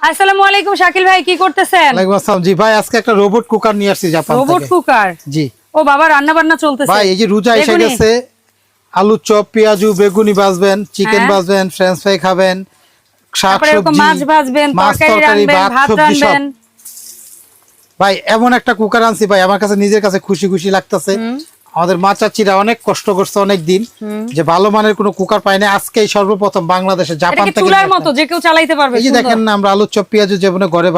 আসসালামু আলাইকুম শাকিল ভাই কি করতেছেন? ওয়ালাইকুম আসসালাম। জি ভাই আজকে একটা রোবট কুকার নিয়ে আসছি জাপান রোবট কুকার জি। ও বাবা রান্না বান্না চলতেছে। ভাই এই যে রুজা এসে গেছে আলু চপ পেঁয়াজু বেগুনি ভাজবেন চিকেন হ্যাঁ। ভাজবেন ফ্রেঞ্চ ফ্রাই খাবেন মাছ ভাজবেন তরকারি ভাত ভাই এমন একটা কুকার আনছি ভাই আমার কাছে নিজের কাছে খুশি খুশি লাগতেছে। আমাদের মা চাচিরা অনেক কষ্ট করছে অনেক দিন যে ভালো মানের কোনো কুকার পায় না আজকেই সর্বপ্রথম বাংলাদেশে জাপান থেকে চুলার মতো যে কেউ চালাইতে পারবে এই যে দেখেন না আমরা আলু চপ পেঁয়াজু যেমন ঘরে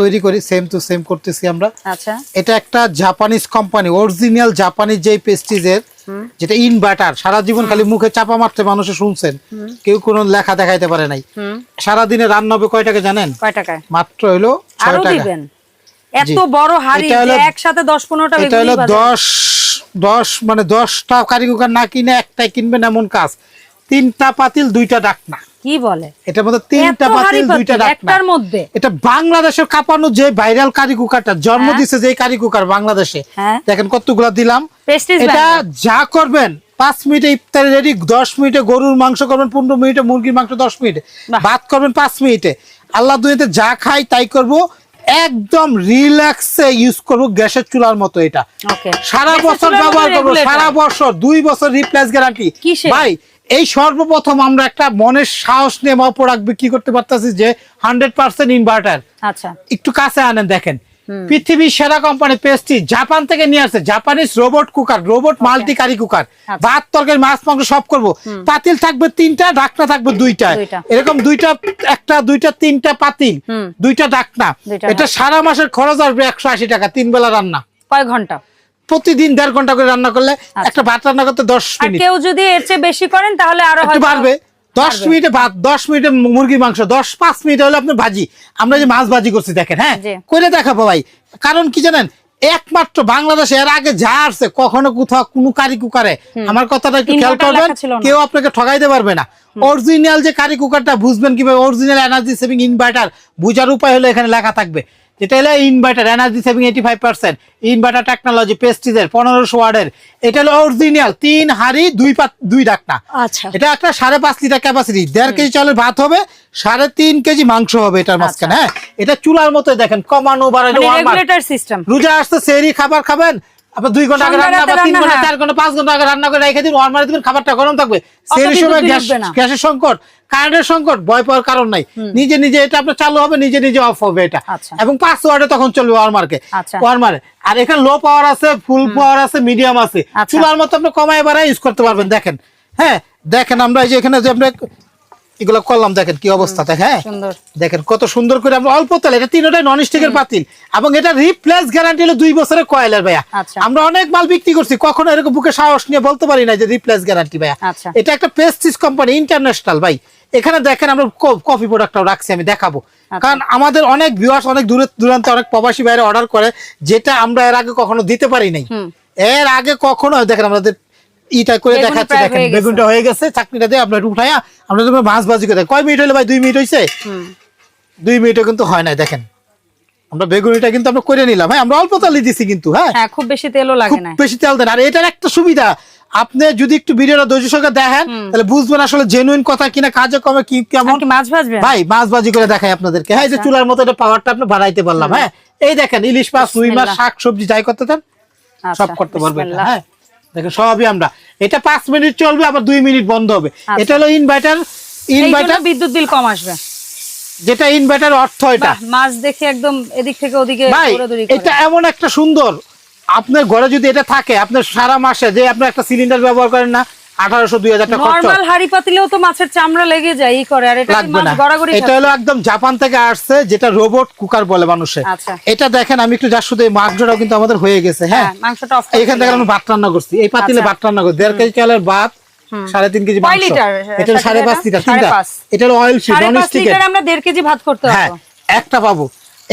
তৈরি করি সেম টু সেম করতেছি আমরা। আচ্ছা। এটা একটা জাপানিজ কোম্পানি অরিজিনাল জাপানিজ যে পেস্টিজের যেটা ইনভার্টার সারা জীবন খালি মুখে চাপা মারতে মানুষে শুনছেন। কেউ কোনো লেখা দেখাইতে পারে নাই। সারা দিনে রান্না হবে কয় টাকা জানেন? কয় টাকায়? মাত্র হইল ছয় টাকা। এত বড় হাড়ি যে একসাথে দশ পনেরোটা এটা বেগুনি হলো ভাজা। দশ দশ মানে দশটা কারি কুকার না কিনে একটাই কিনবেন এমন কাজ। তিনটা পাতিল দুইটা ডাকনা। কি বলে? এটার মধ্যে তিনটা পাতিল দুইটা একটার মধ্যে? এটা বাংলাদেশের কাঁপানো যে ভাইরাল কারি কুকারটা জন্ম হ্যাঁ। দিছে যে কারি কুকার বাংলাদেশে। হ্যাঁ। দেখেন কতগুলা দিলাম। এটা যা করবেন পাঁচ মিনিটে ইফতারি রেডি দশ মিনিটে গরুর মাংস করবেন পনেরো মিনিটে মুরগির মাংস দশ মিনিটে। ভাত করবেন পাঁচ মিনিটে। আল্লাহ দুনিয়াতে যা খাই তাই করব। একদম রিল্যাক্সে ইউজ করব গ্যাসের চুলার মতো এটা। সারা বছর ব্যবহার করব সারা বছর দুই বছর রিপ্লেস গ্যারান্টি ভাই এই সর্বপ্রথম আমরা একটা মনের সাহস নিয়ে প্রোডাক্ট বিক্রি করতে পারতেছি যে হান্ড্রেড পার্সেন্ট ইনভার্টার আচ্ছা। একটু কাছে আনেন দেখেন। পৃথিবীর সেরা কোম্পানি পেস্টি জাপান থেকে নিয়ে আসছে। Japanese robot cooker robot multi curry cooker আচ্ছা। ভাত তরকারি মাছ মাংস সব করব। পাতিল থাকবে তিনটা ডাকনা থাকবে দুইটা। এরকম দুইটা একটা দুইটা তিনটা পাতিল। দুইটা ডাকনা। এটা সারা মাসের খরচ আসবে একশো আশি টাকা তিন বেলা রান্না। কয় ঘণ্টা? প্রতিদিন দেড় ঘণ্টা করে রান্না করলে একটা ভাত রান্না করতে দশ আচ্ছা। মিনিট। কেউ যদি এর চেয়ে বেশি করেন তাহলে আরও বাড়বে। দশ। মিনিটে ভাত দশ মিনিটে মুরগির মাংস দশ পাঁচ মিনিট হলে আপনার ভাজি। আমরা যে মাছ ভাজি করছি দেখেন হ্যাঁ? করে দেখাবো ভাই। কারণ কি জানেন একমাত্র বাংলাদেশে এর আগে যা আসছে কখনো কোথাও কোনো কারি কুকারে আমার কথাটা একটু খেয়াল করবেন। কেউ আপনাকে ঠগাইতে পারবে না। অরিজিনাল যে কারি কুকারটা বুঝবেন কীভাবে অরিজিনাল এনার্জি সেভিং ইনভার্টার বুঝার উপায় হলো এখানে লেখা থাকবে। এটা হলো inverter energy saving eighty five percent inverter technology পেস্টিজের পনেরোশো ওয়ার্ডের এটা হলো অরিজিনাল তিন হাড়ি দুই পাত দুই ডাকনা। আচ্ছা। এটা একটা সাড়ে পাঁচ লিটার ক্যাপাসিটি দেড় কেজি চালের ভাত হবে সাড়ে তিন কেজি মাংস হবে এটার মাঝখানে হ্যাঁ? এটা চুলার মতো দেখেন কমানো বাড়ানো মানে রোজা আসতে সেরি খাবার খাবেন আপনার দুই ঘণ্টা আগে রান্না বা রাতে ঘণ্টা হ্যাঁ। ঘণ্টা পাঁচ ঘণ্টা আগে রান্না করে রেখে দিন ওয়ার্মারে দিবেন খাবারটা গরম থাকবে। সেই সময় গ্যাস গ্যাসের সংকট কারেন্টের সংকট ভয় পাওয়ার কারণ নাই। নিজে নিজে এটা আপনার চালু হবে নিজে নিজে অফ হবে এটা। আচ্ছা। এবং তখন চলবে ওয়ার্মারকে আচ্ছা। ওয়ার্মারে আর এখানে লো পাওয়ার আছে ফুল পাওয়ার আছে মিডিয়াম আছে। আচ্ছা। চুলার মতো আপনি কমায় বাড়ায় ইউজ করতে পারবেন দেখেন। হ্যাঁ দেখেন আমরা এই যে এখানে যে আমরা এগুলো করলাম দেখেন কি অবস্থা দেখেন। হ্যাঁ দেখেন কত সুন্দর করে আমরা অল্প তেল এটা তিনটাই নন স্টিকের পাতিল। এবং এটা রিপ্লেস গ্যারান্টি হলো দুই বছরের কয়েলের ভাইয়া। আচ্ছা। আমরা অনেক মাল বিক্রি করছি কখনো এরকম বুকে সাহস নিয়ে বলতে পারি না যে রিপ্লেস গ্যারান্টি ভাইয়া। আচ্ছা। এটা একটা পেস্টিস কোম্পানি ইন্টারন্যাশনাল ভাই। এখানে দেখেন আমরা কফি প্রোডাক্টটাও রাখছি আমি দেখাবো। আচ্ছা। কারণ আমাদের অনেক ভিউয়ার্স অনেক দূরে দূরান্তে অনেক প্রবাসী বাইরে অর্ডার করে যেটা আমরা এর আগে কখনো দিতে পারি নাই। এর আগে কখনো দেখেন আমাদের ইটা করে দেখাচ্ছে দেখেন বেগুনটা হয়ে গেছে চাকরিটা দিয়ে আপনার উঠাইয়া আমরা যখন মাছ ভাজি করে কয় মিনিট হলে ভাই? দুই মিনিট হয়েছে দুই মিনিটও কিন্তু হয় নাই দেখেন। আমরা বেগুনিটা কিন্তু আমরা করে নিলাম। হ্যাঁ আমরা অল্প তেলে দিছি কিন্তু হ্যাঁ। হ্যাঁ খুব বেশি তেলও লাগে না বেশি তেল দেন। আর এটার একটা সুবিধা আপনি যদি একটু ভিডিওটা ধৈর্য সঙ্গে দেখেন তাহলে বুঝবেন আসলে জেনুইন কথা কিনা কাজে কমে কি কেমন মাছ ভাজবেন? ভাই মাছ বাজি করে দেখাই আপনাদেরকে। হ্যাঁ এই যে আচ্ছা। চুলার মতো এটা পাওয়ারটা আপনি বাড়াইতে পারলাম হ্যাঁ। এই দেখেন ইলিশ মাছ রুই মাছ শাক সবজি যাই করতে চান আচ্ছা, সব করতে পারবেন। হ্যাঁ। দেখেন সবই আমরা। এটা পাঁচ মিনিট চলবে আবার দুই মিনিট বন্ধ হবে। আচ্ছা। এটা হলো ইনভার্টার ইনভার্টার বিদ্যুৎ বিল কম আসবে। যেটা ইনভার্টার অর্থ এটা। মাছ দেখে একদম এদিক থেকে ওদিকে এটা এমন একটা সুন্দর। আপনার ঘরে যদি এটা থাকে আপনার সারা মাসে যে আপনার একটা সিলিন্ডার ব্যবহার করেন না আঠারোশো দুই হাজার টাকা হাড়ি পাতিলেও তো মাছের চামড়া লেগে যায় ই করে আর এটা মাছ না। গড়াগড়ি এটা হলো একদম জাপান থেকে আসছে যেটা রোবট কুকার বলে মানুষে। আচ্ছা। এটা দেখেন আমি একটু যার শুধু মাংসটাও কিন্তু আমাদের হয়ে গেছে হ্যাঁ? হ্যাঁ মাংসটা অফ থেকে ভাত রান্না করছি। এই পাতিলে আচ্ছা। ভাত রান্না করছি। দেড় কেজি চালের ভাত সাড়ে তিন কেজি মাংস। এটা সাড়ে পাঁচ লিটার সাড়ে তিনটা। পাঁচ। এটা হলো অয়েল ফ্রি নন স্টিকের আমরা দেড় কেজি ভাত করতে হ্যাঁ একটা পাবো।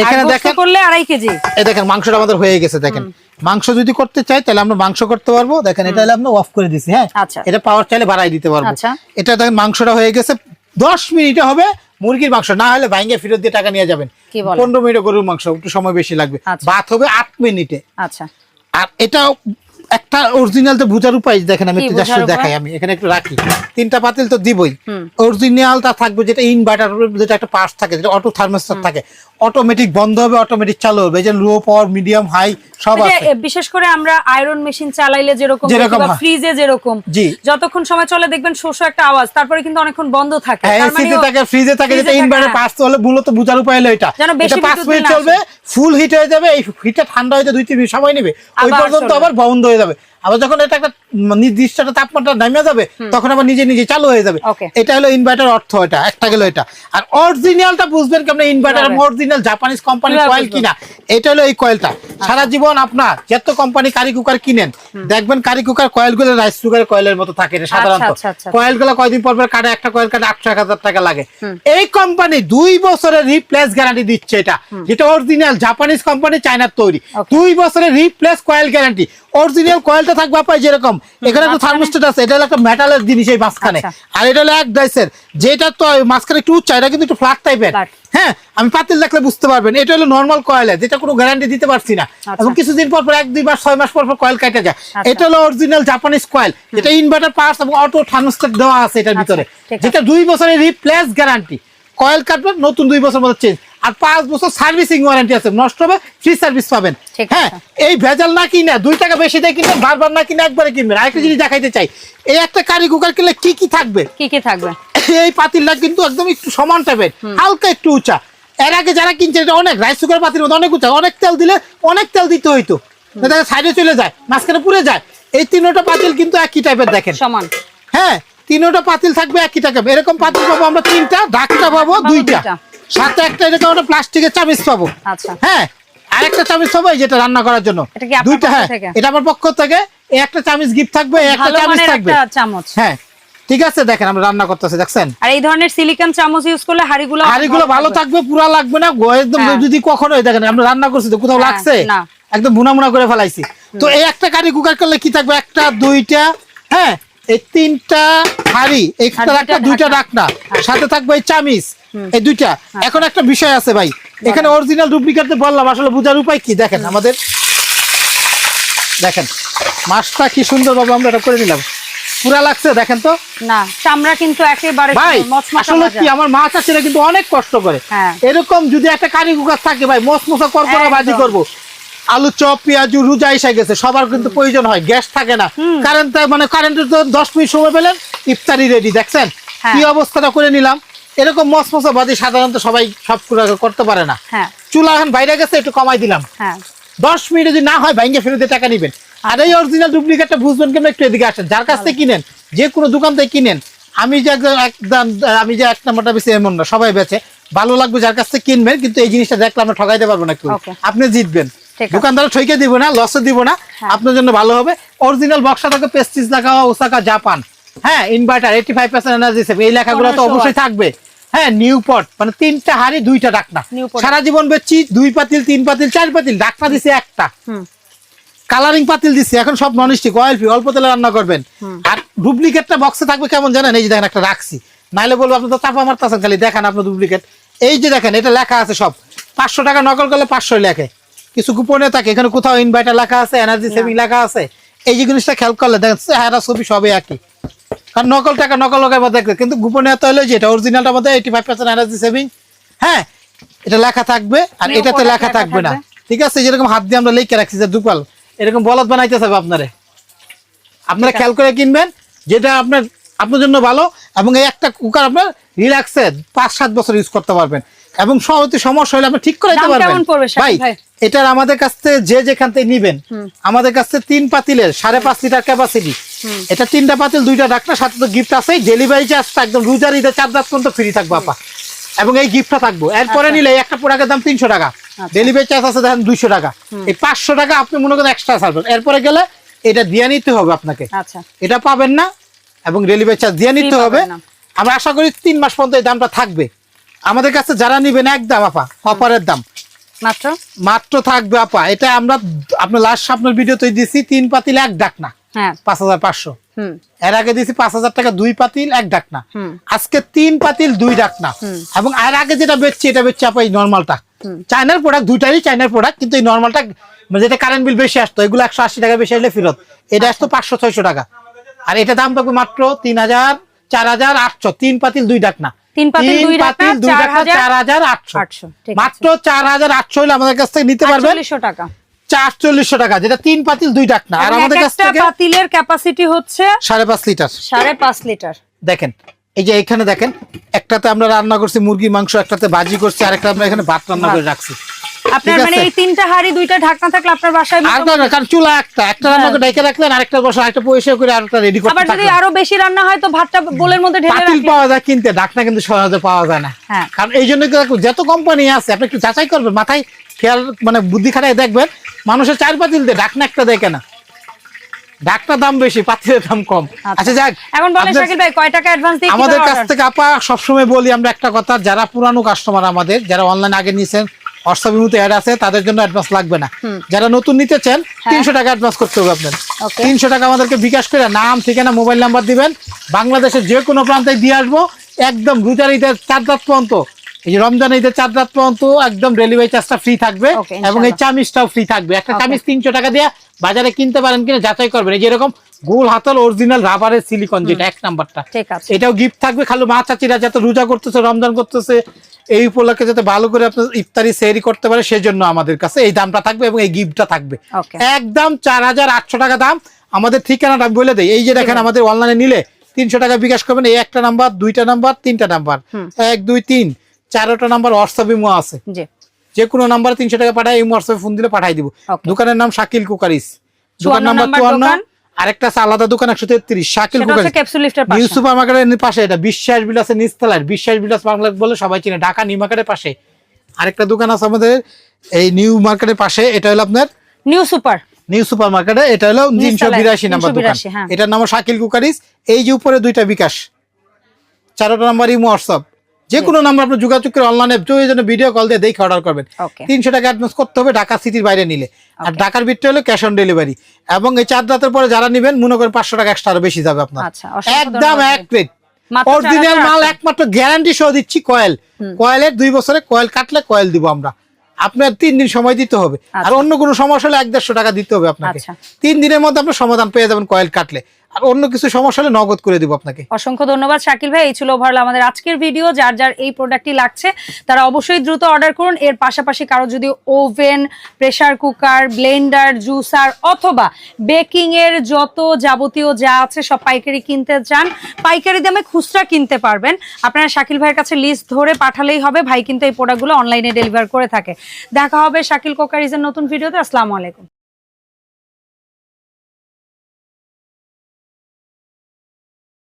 এখানে দেখেন করলে আড়াই কেজি। এই দেখেন মাংসটা আমাদের হয়ে গেছে দেখেন। মাংস যদি করতে চাই তাহলে আমরা মাংস করতে পারব। দেখেন এটা আমরা অফ করে দিছি হ্যাঁ? আচ্ছা। এটা পাওয়ার চাইলে বাড়াই দিতে পারব। আচ্ছা। এটা দেখেন মাংসটা হয়ে গেছে দশ মিনিটে হবে মুরগির মাংস। না হলে ভাইঙ্গে ফেরত দিয়ে টাকা নিয়ে যাবেন। পনেরো মিনিটে গরুর মাংস একটু সময় বেশি লাগবে। আচ্ছা। ভাত হবে আট মিনিটে। আচ্ছা। আর এটা একটা অরিজিনাল তো বুঝার উপায় দেখেন আমি একটু জাস্ট দেখাই আমি এখানে একটু রাখি। তিনটা পাতিল তো দিবই। অরিজিনালটা থাকবে যেটা ইনভার্টার যেটা একটা পার্টস থাকে যেটা অটো থার্মোস্টার থাকে। অটোমেটিক বন্ধ হবে অটোমেটিক চালু হবে। যে লো পাওয়ার মিডিয়াম হাই সব আছে। বিশেষ করে আমরা আয়রন মেশিন চালাইলে যেরকম যেরকম ফ্রিজে যেরকম। যতক্ষণ সময় চলে দেখবেন শোষ একটা আওয়াজ তারপরে কিন্তু অনেকক্ষণ বন্ধ থাকে। হ্যাঁ তার মানে এসিতে থাকে ফ্রিজে থাকে যেটা ইনভার্টার হ্যাঁ। পাস হলে মূলত বুঝার উপায় হলো এটা। এটা পাঁচ মিনিট চলবে ফুল হিট হয়ে যাবে এই হিটটা ঠান্ডা হয়ে যাবে দুই তিন মিনিট সময় নেবে। ওই পর্যন্ত আবার বন্ধ হয়ে যাবে। আবার যখন এটা একটা নির্দিষ্ট তাপমাত্রা নামে যাবে তখন আবার নিজে নিজে চালু হয়ে যাবে। এটা হলো ইনভার্টার অর্থ এটা একটা গেল এটা। আর অরিজিনালটা বুঝবেন কেমন inverter original Japanese company coil কিনা। এটা হলো এই কয়েলটা সারা জীবন আপনার যত কোম্পানি কারি কুকার কিনেন দেখবেন কারি কুকার কয়েলগুলো রাইস কুকার কয়েলের মতো থাকে এটা সাধারণত। আচ্ছা, আচ্ছা। কয়েলগুলো কয়দিন পর পর কাটে? একটা কয়েল কাটে আটশো এক হাজার টাকা লাগে। এই কোম্পানি দুই বছরের রিপ্লেস গ্যারান্টি দিচ্ছে এটা। যেটা অরিজিনাল জাপানিজ কোম্পানি চায়নার তৈরি। দুই বছরের রিপ্লেস কয়েল গ্যারান্টি অরিজিনাল কয়েলটা থাকবে আপনার যেরকম এখানে একটা থার্মোস্টেট আছে এটা হলো একটা মেটালের জিনিস এই মাঝখানে। আচ্ছা। আর এটা হলো এক ডাইসের যেটা তো মাঝখানে একটু উচ্চ এটা কিন্তু একটু ফ্ল্যাট টাইপের হ্যাঁ আমি পাতিল দেখলে বুঝতে পারবেন এটা হলো নর্মাল কয়েল যেটা কোনো গ্যারান্টি দিতে পারছি না। আচ্ছা। এবং কিছুদিন পর পর এক দুই মাস ছয় মাস পর পর কয়েল কেটে যায়। আচ্ছা। এটা হলো অরিজিনাল জাপানিজ কয়েল এটা ইনভার্টার পার্টস এবং অটো থার্মোস্টেট দেওয়া আছে এটার ভিতরে। যেটা দুই বছরের রিপ্লেস গ্যারান্টি কয়েল কাটবেন নতুন দুই বছর মতো চেঞ্জ আর পাঁচ বছর সার্ভিসিং ওয়ারেন্টি আছে নষ্ট হবে ফ্রি সার্ভিস পাবেন। হ্যাঁ এই ভেজাল না কিনে দুই টাকা বেশি দিয়ে কিনবেন বারবার না কিনে একবারে কিনবেন। আরেকটা জিনিস দেখাইতে চাই এই একটা কারি কুকার কিনলে কি কি থাকবে? কি কি থাকবে? এই পাতিলটা কিন্তু একদম একটু সমান টাইপের হালকা একটু উঁচা। এর আগে যারা কিনছে এটা অনেক রাইস কুকার পাতিল মতো অনেক উঁচা অনেক তেল দিলে অনেক তেল দিতে হইতো। দেখা সাইডে চলে যায় মাঝখানে পুড়ে যায়। এই তিনটা পাতিল কিন্তু একই টাইপের দেখেন। সমান। হ্যাঁ তিনটা পাতিল থাকবে একই টাকা এরকম পাতিল পাবো আমরা তিনটা ডাকটা পাবো দুইটা। সাথে একটা এরকম একটা প্লাস্টিকের চামিচ পাবো। আচ্ছা। হ্যাঁ আরেকটা চামিচ পাবো যেটা রান্না করার জন্য। দুইটা হ্যাঁ এটা আমার পক্ষ থেকে। একটা চামিচ গিফট থাকবে একটা চামিচ থাকবে। চামচ। হ্যাঁ ঠিক আছে দেখেন আমরা রান্না করতেছি দেখছেন? আর এই ধরনের সিলিকন চামচ ইউজ করলে হাড়িগুলো হাড়িগুলো ভালো থাকবে। পুরা লাগবে না একদম হ্যাঁ। যদি কখনো দেখেন আমরা রান্না করছি তো কোথাও হ্যাঁ, লাগছে? না। একদম মুনা মুনা করে ফেলাইছি। তো এই একটা কারি কুকার করলে কি থাকবে? একটা দুইটা হ্যাঁ এই তিনটা হাড়ি একটা দুইটা একটা দুইটা ঢাকনা। ডাকনা সাথে থাকবে এই চামিচ। এই দুইটা। এখন একটা বিষয় আছে ভাই। এখানে অরিজিনাল ডুপ্লিকেট বললাম আসলে বোঝার উপায় কি? দেখেন আমাদের দেখেন মাছটা কি সুন্দর ভাবে আমরা এটা করে নিলাম। পুরা লাগছে দেখেন তো। না চামড়া কিন্তু একেবারে ভাই আসলে কি আমার মা চাচিরা কিন্তু অনেক কষ্ট করে। হ্যাঁ। এরকম যদি একটা কারি কুকার থাকে ভাই মসমসা করকরা। ভাজি করব। আলু চপ পেঁয়াজু রুজা এসে গেছে সবার কিন্তু প্রয়োজন হয় গ্যাস থাকে না। কারেন্ট মানে কারেন্টের তো দশ মিনিট সময় পেলেন ইফতারি রেডি দেখছেন? হ্যাঁ। কি অবস্থাটা করে নিলাম? এরকম মসমসা ভাজি সাধারণত সবাই সব করতে পারে না। হ্যাঁ। চুলা এখন বাইরে গেছে একটু কমাই দিলাম। হ্যাঁ। দশ মিনিট যদি না হয় ভাইঙ্গে ফেরতে টাকা নিবেন। আর এই অরিজিনাল ডুপ্লিকেটটা বুঝবেন কেমন একটু এদিকে আসেন। যার কাছ থেকে কিনেন যে কোনো দোকান থেকে কিনেন আমি যে একদম আমি যে এক নাম্বারটা বেশি এমন না সবাই বেচে। ভালো লাগবে যার কাছ থেকে কিনবেন কিন্তু এই জিনিসটা দেখলে আমরা ঠকাইতে পারব না কেউ। আপনি জিতবেন। দোকানদার ঠইকে দিব না লসে দিব না। হ্যাঁ। আপনার জন্য ভালো হবে। অরিজিনাল বক্সা থাকে পেস্টিস লেখা ওসাকা জাপান হ্যাঁ inverter eighty five percent energy save এই লেখাগুলো তো অবশ্যই থাকবে। হ্যাঁ নিউপট মানে তিনটা হাড়ি দুইটা ডাকনা। সারা জীবন বেচছি দুই পাতিল তিন পাতিল চার পাতিল ডাকনা দিছে একটা। কালারিং পাতিল দিচ্ছি এখন সব নন স্টিক অয়েল ফ্রি অল্প তেলে রান্না করবেন। আর ডুপ্লিকেটটা বক্সে থাকবে কেমন জানেন? এই যে দেখেন একটা রাখছি। নাইলে বলব আপনি তো চাপা মারতেছেন খালি দেখেন আপনার ডুপ্লিকেট এই যে দেখেন এটা লেখা আছে সব। পাঁচশো টাকা নকল করলে পাঁচশো লেখে। কিছু কুপনে থাকে এখানে কোথাও ইনভার্টার লেখা আছে এনার্জি সেভিং লেখা আছে। এই যে জিনিসটা খেয়াল করলে দেখেন চেহারা ছবি সবই একই। কারণ নকল টাকা নকল লোকের মধ্যে দেখবে। কিন্তু গোপনীয়তা হলো যে এটা অরিজিনালটার মধ্যে eighty five percent energy saving হ্যাঁ এটা লেখা থাকবে আর এটাতে লেখা থাকবে না। ঠিক আছে যেরকম হাত দিয়ে আমরা লিখে রাখছি যে দুপাল এরকম বলদ বানাইতে হবে আপনারে। আপনারা খেয়াল করে কিনবেন যেটা আপনার আপনার জন্য ভালো এবং এই একটা কুকার আপনার রিল্যাক্সে পাঁচ সাত বছর ইউজ করতে পারবেন। এবং সহজে সমস্যা হলে আপনি ঠিক করে দিতে পারবেন। ভাই? এটার আমাদের কাছ থেকে যে যেখান থেকে নিবেন আমাদের কাছ থেকে তিন পাতিলের সাড়ে পাঁচ লিটার ক্যাপাসিটি এটা তিনটা পাতিল দুইটা ডাক্তার সাথে তো গিফট আছে ডেলিভারি চার্জটা একদম রোজার ঈদের চার রাত পর্যন্ত ফ্রি থাকবে আপা। এবং এই গিফটটা থাকব। এরপরে নিলে একটা প্রোডাক্টের দাম তিনশো টাকা। ডেলিভারি চার্জ আছে দেখেন দুইশো টাকা। এই পাঁচশো টাকা আপনি মনে করেন এক্সট্রা ছাড়বেন এরপরে গেলে এটা দিয়ে নিতে হবে আপনাকে। আচ্ছা। এটা পাবেন না এবং ডেলিভারি চার্জ দিয়ে নিতে হবে। আমরা আশা করি তিন মাস পর্যন্ত এই দামটা থাকবে। আমাদের কাছে যারা নিবেন একদম আপা অফারের দাম। মাত্র? মাত্র থাকবে আপা। এটা আমরা আপনার লাস্ট আপনার ভিডিওতে দিছি তিন পাতিলে এক ডাকনা। হ্যাঁ। পাঁচ হাজার পাঁচশো। এর আগে দিছি পাঁচ হাজার টাকা দুই পাতিল এক ডাকনা। আজকে তিন পাতিল দুই ডাকনা। এবং এর আগে যেটা বেচছি এটা বেচছি আপা এই নর্মালটা। চায়নার প্রোডাক্ট দুইটারই চায়নার প্রোডাক্ট কিন্তু এই নর্মালটা মানে যেটা কারেন্ট বিল বেশি আসতো এগুলো একশো আশি টাকা বেশি আসলে ফেরত। এটা আসতো পাঁচশো ছয়শো টাকা। আর এটা দাম থাকবে মাত্র তিন হাজার চার হাজার আটশো। তিন পাতিল দুই ডাকনা। তিন পাতিল দুই ঢাকনা, দুই চার ডাকনা হাজার চার হাজার আটশো। আটশো, মাত্র চার হাজার আটশো হলে আমাদের কাছ থেকে নিতে পারবেন। টাকা। চারচল্লিশশো টাকা যেটা তিন পাতিল দুই ডাকনা আর আমাদের কাছ থেকে পাতিলের ক্যাপাসিটি হচ্ছে সাড়ে পাঁচ লিটার। সাড়ে পাঁচ লিটার। দেখেন এই যে এখানে দেখেন একটাতে আমরা রান্না করছি মুরগি মাংস একটাতে ভাজি করছি আর একটা আমরা এখানে ভাত রান্না করে রাখছি। আপনার মানে এই তিনটা হাড়ি দুইটা ঢাকনা থাকলে আপনার বাসায় আর কারণ চুলা একটা একটা রান্না করে ডেকে রাখলেন আরেকটা বসে আরেকটা পয়সা করে আরেকটা রেডি করতে আবার যদি আরও বেশি রান্না হয় তো ভাতটা বোলের মধ্যে ঢেলে পাওয়া যায় কিনতে কিন্তু সহজে পাওয়া যায় না। হ্যাঁ। কারণ এই জন্য যত কোম্পানি আছে আপনি একটু যাচাই করবেন মাথায় খেয়াল মানে বুদ্ধি খাটাই দেখবেন মানুষের চার পাতিল দিয়ে ডাকনা একটা দেয় কেনা। ডাকনার দাম বেশি পাতিলের দাম কম। আচ্ছা। যাক। এখন বলেন শাকিল ভাই কয় টাকা অ্যাডভান্স দিয়ে আমাদের কাছ থেকে আপা সবসময় বলি আমরা একটা কথা যারা পুরানো কাস্টমার আমাদের যারা অনলাইন আগে নিয়েছেন হোয়াটসঅ্যাপ ইমুতে অ্যাড আছে তাদের জন্য অ্যাডভান্স লাগবে না। যারা নতুন নিতে চান তিনশো টাকা অ্যাডভান্স করতে হবে আপনার তিনশো টাকা আমাদেরকে বিকাশ করে নাম ঠিকানা মোবাইল নাম্বার দিবেন। বাংলাদেশের যে কোনো প্রান্তে দিয়ে আসব একদম রোজার ঈদের চার রাত পর্যন্ত। এই যে রমজান ঈদের চার রাত পর্যন্ত একদম ডেলিভারি চার্জটা ফ্রি থাকবে এবং এই। চামিজটাও ফ্রি থাকবে। একটা. চামিজ তিনশো টাকা দিয়ে বাজারে কিনতে পারেন কিনা যাচাই করবেন। এই যেরকম গোল হাতল অরিজিনাল রাবারের সিলিকন যেটা এক নাম্বারটা। এটাও গিফট থাকবে। খালি মা চাচিরা যাতে রোজা করতেছে রমজান করতেছে এই উপলক্ষে যাতে ভালো করে আপনার ইফতারি সেরি করতে পারে সেজন্য আমাদের কাছে এই দামটা থাকবে এবং এই গিফটটা থাকবে। একদম চার হাজার আটশো টাকা দাম। আমাদের ঠিকানাটা আমি বলে দেই। এই যে দেখেন আমাদের অনলাইনে নিলে তিনশো টাকা বিকাশ করবেন। এই একটা নাম্বার দুইটা নাম্বার তিনটা নাম্বার এক দুই তিন। চারোটা নাম্বার হোয়াটসঅ্যাপ ইমো আছে। যে কোনো নাম্বারে তিনশো টাকা পাঠায় এই হোয়াটসঅ্যাপে ফোন দিলে পাঠাই দিব। দোকানের নাম শাকিল কুকারিস। দোকান নাম্বার চুয়ান্ন। আরেকটা আছে আলাদা দোকান একশো তেত্রিশ শাকিল কুকারিস। নিউ সুপার মার্কেটের পাশে। এটা বিশ্বাস বিলাসের নিচতলায়। বিশ্বাস বিলাস বাংলা বলে সবাই চিনে ঢাকা নিউ মার্কেটের পাশে। আরেকটা দোকান আছে আমাদের এই নিউ মার্কেটের পাশে এটা হলো আপনার নিউ সুপার নিউ সুপার মার্কেটে এটা হলো তিনশো বিরাশি নাম্বার দোকান। 382 হ্যাঁ। এটার নাম শাকিল কুকারিস। এই যে উপরে দুইটা বিকাশ। চারোটা নাম্বার ইমো হোয়াটসঅ্যাপ যে কোনো নাম্বার আপনি যোগাযোগ করে অনলাইনে জন্য ভিডিও কল দিয়ে দেখে অর্ডার করবেন। তিনশো টাকা অ্যাডভান্স করতে হবে ঢাকা সিটির বাইরে নিলে। আর ঢাকার ভিতরে হলো ক্যাশ অন ডেলিভারি এবং এই চার রাতের পরে যারা নিবেন মনে করেন পাঁচশো টাকা এক্সট্রা আরও বেশি যাবে আপনার। আচ্ছা, একদম এক প্লেট অরিজিনাল মাল একমাত্র গ্যারান্টি সহ দিচ্ছি কয়েল কয়েলের দুই বছরে কয়েল কাটলে কয়েল দিব আমরা। আপনার তিন দিন সময় দিতে হবে। আর আচ্ছা। অন্য কোনো সমস্যা হলে এক দেড়শো টাকা দিতে হবে আপনাকে। আচ্ছা। তিন দিনের মধ্যে আপনার সমাধান পেয়ে যাবেন কয়েল কাটলে। আর অন্য কিছু সমস্যা হলে নগদ করে দিব আপনাকে। অসংখ্য ধন্যবাদ, শাকিল ভাই। এই ছিল ওভারঅল আমাদের আজকের ভিডিও যার যার এই প্রোডাক্টটি লাগছে, তারা অবশ্যই দ্রুত অর্ডার করুন। এর পাশাপাশি কারও যদি oven pressure cooker blender juicer অথবা বেকিং এর যত যাবতীয় যা আছে, সব পাইকারি কিনতে চান, পাইকারি দামে খুচরা কিনতে পারবেন। আপনারা শাকিল ভাইয়ের কাছে লিস্ট ধরে পাঠালেই হবে, ভাই কিন্তু এই প্রোডাক্টগুলো অনলাইনে ডেলিভার করে থাকে। দেখা হবে শাকিল কোকারিজের নতুন ভিডিওতে আসসালামু আলাইকুম।